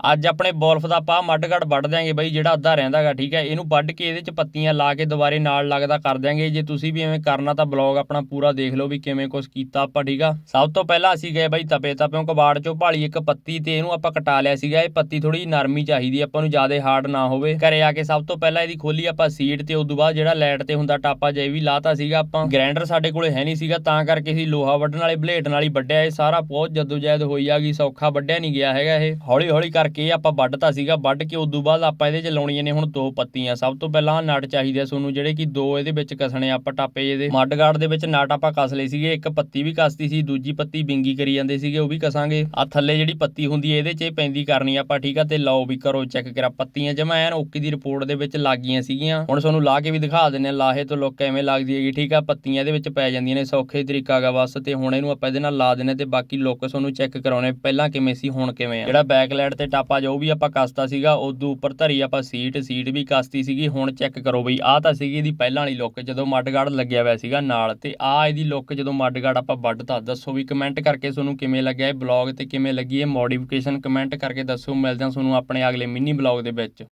ਅੱਜ ਆਪਣੇ ਬੋਲਫ ਦਾ ਪਾ ਮੱਡਗੜ ਵੱਢ ਦਿਆਂਗੇ ਬਾਈ, ਜਿਹੜਾ ਅੱਧਾ ਰਹਿੰਦਾਗਾ, ਠੀਕ ਹੈ? ਇਹਨੂੰ ਵੱਢ ਕੇ ਇਹਦੇ ਚ ਪੱਤੀਆਂ ਲਾ ਕੇ ਦੁਬਾਰੇ ਨਾਲ ਲੱਗਦਾ ਕਰ ਦਿਆਂਗੇ। ਜੇ ਤੁਸੀਂ ਵੀ ਐਵੇਂ ਕਰਨਾ ਤਾਂ ਬਲੌਗ ਆਪਣਾ ਪੂਰਾ ਦੇਖ ਲਓ ਵੀ ਕਿਵੇਂ ਕੁਛ ਕੀਤਾ ਆਪਾਂ, ਠੀਕ ਆ? ਸਭ ਤੋਂ ਪਹਿਲਾਂ ਅਸੀਂ ਗਏ ਬਈ ਤਪੇ ਤਪਿਓਂ ਕਬਾੜ ਚੋਂ ਭਾਲੀ ਇੱਕ ਪੱਤੀ ਤੇ ਇਹਨੂੰ ਆਪਾਂ ਕਟਾ ਲਿਆ ਸੀਗਾ। ਇਹ ਪੱਤੀ ਥੋੜੀ ਨਰਮੀ ਚਾਹੀਦੀ ਆਪਾਂ ਨੂੰ ਜ਼ਿਆਦਾ ਹਾਰਡ ਨਾ ਹੋਵੇ। ਘਰੇ ਆ ਕੇ ਸਭ ਤੋਂ ਪਹਿਲਾਂ ਇਹਦੀ ਖੋਲੀ ਆਪਾਂ ਸੀਟ ਤੇ, ਉਦੋਂ ਬਾਅਦ ਜਿਹੜਾ ਲੈਟ ਤੇ ਹੁੰਦਾ ਟਾਪਾ ਜੇ ਵੀ ਲਾਤਾ ਸੀਗਾ ਆਪਾਂ। ਗ੍ਰਾਈਂਡਰ ਸਾਡੇ ਕੋਲੇ ਹੈ ਨਹੀਂ ਸੀਗਾ, ਤਾਂ ਕਰਕੇ ਅਸੀਂ ਲੋਹਾ ਵੱਢਣ ਵਾਲੇ ਬਲੇਡ ਨਾਲ ਹੀ ਵੱਢਿਆ। ਇਹ ਸਾਰਾ ਬਹੁਤ ਜਦੋਜਹਿਦ ਹੋਈ ਆ ਗਈ ਸੌਖਾ ਵੱਢਿਆ ਨਹੀਂ ਗਿਆ ਹੈਗਾ ਇਹ। ਹੌਲੀ ਹੌਲੀ ਕਰ ਕਰਕੇ ਆਪਾਂ ਵੱਢਤਾ ਸੀਗਾ, ਵੱਢ ਕੇ ਉਦੋਂ ਬਾਅਦ ਆਪਾਂ ਇਹਦੇ ਚ ਲਾਉਣੀਆਂ ਨੇ ਹੁਣ ਦੋ ਪੱਤੀਆਂ। ਸਭ ਤੋਂ ਪਹਿਲਾਂ ਨਟ ਚਾਹੀਦੇ ਆ ਤੁਹਾਨੂੰ ਜਿਹੜੇ ਕਿ ਦੋ ਇਹਦੇ ਵਿੱਚ ਕਸਣੇ ਆਪਾਂ ਟਾਪੇ ਜਿਹਦੇ। ਮੱਡ ਗਾਰਡ ਦੇ ਵਿੱਚ ਨਟ ਆਪਾਂ ਕਸ ਲਏ ਸੀਗੇ, ਇੱਕ ਪੱਤੀ ਵੀ ਕਸਤੀ ਸੀ, ਦੂਜੀ ਪੱਤੀ ਬਿੰਗੀ ਕਰੀ ਜਾਂਦੇ ਸੀਗੇ, ਉਹ ਵੀ ਕਸਾਂਗੇ। ਆ ਥੱਲੇ ਜਿਹੜੀ ਪੱਤੀ ਹੁੰਦੀ ਹੈ, ਇਹਦੇ 'ਚ ਪੈਂਦੀ ਕਰਨੀ ਆਪਾਂ, ਠੀਕ ਆ? ਤੇ ਲਓ ਵੀ ਕਰੋ ਚੈੱਕ ਕਰਾ, ਪੱਤੀਆਂ ਜਮਾ ਐਨ ਓਕੇ ਦੀ ਰਿਪੋਰਟ ਦੇ ਵਿੱਚ ਲੱਗ ਗਈਆਂ ਸੀਗੀਆਂ। ਹੁਣ ਤੁਹਾਨੂੰ ਲਾ ਕੇ ਵੀ ਦਿਖਾ ਦਿੰਨੇ ਆ, ਲਾਹੇ ਤੋਂ ਲੋਕ ਐਵੇਂ ਲੱਗਦੀ ਹੈਗੀ, ਠੀਕ ਆ? ਪੱਤੀਆਂ ਇਹਦੇ ਵਿੱਚ ਪੈ ਜਾਂਦੀਆਂ ਨੇ, ਸੌਖੇ ਤਰੀਕਾ ਗਾ ਬਸ, ਤੇ ਹੁਣ ਇਹਨੂੰ ਆਪਾਂ ਇਹਦੇ ਨਾਲ ਲਾ ਦਿੰਨੇ ਤੇ ਬਾਕੀ ਲੋਕ ਤੁਹਾਨੂੰ ਚੈੱਕ ਕਰਾਉਣੇ ਪਹਿਲਾਂ ਕਿਵੇਂ ਸੀ, ਹੁਣ ਕਿਵੇਂ ਆ? ਜਿਹੜਾ ਬੈਕਲਾਈਟ ਤੇ ਆਪਾਂ ਜੋ ਵੀ ਆਪਾਂ ਕਸਤਾ ਸੀਗਾ, ਉਦੋਂ ਉੱਪਰ ਧਰੀ ਆਪਾਂ ਸੀਟ ਸੀਟ ਵੀ ਕਸਤੀ ਸੀਗੀ, ਹੁਣ ਚੈੱਕ ਕਰੋ ਬਈ, ਆਹ ਤਾਂ ਸੀਗੀ ਇਹਦੀ ਪਹਿਲਾਂ ਵਾਲੀ ਲੁੱਕ ਜਦੋਂ ਮੱਡਗਾਰਡ ਲੱਗਿਆ ਹੋਇਆ ਸੀਗਾ ਨਾਲ, ਤੇ ਆਹ ਇਹਦੀ ਲੁੱਕ ਜਦੋਂ ਮੱਡਗਾਰਡ ਆਪਾਂ ਵੱਢਤਾ ਦੱਸੋ ਵੀ ਕਮੈਂਟ ਕਰਕੇ ਤੁਹਾਨੂੰ ਕਿਵੇਂ ਲੱਗਿਆ ਇਹ ਬਲੌਗ ਤੇ ਕਿਵੇਂ ਲੱਗੀ ਇਹ ਮੋਡੀਫਿਕੇਸ਼ਨ ਕਮੈਂਟ ਕਰਕੇ ਦੱਸੋ, ਮਿਲਦੇ ਹਾਂ ਤੁਹਾਨੂੰ ਆਪਣੇ ਅਗਲੇ ਮਿੰਨੀ ਬਲੌਗ ਦੇ ਵਿੱਚ।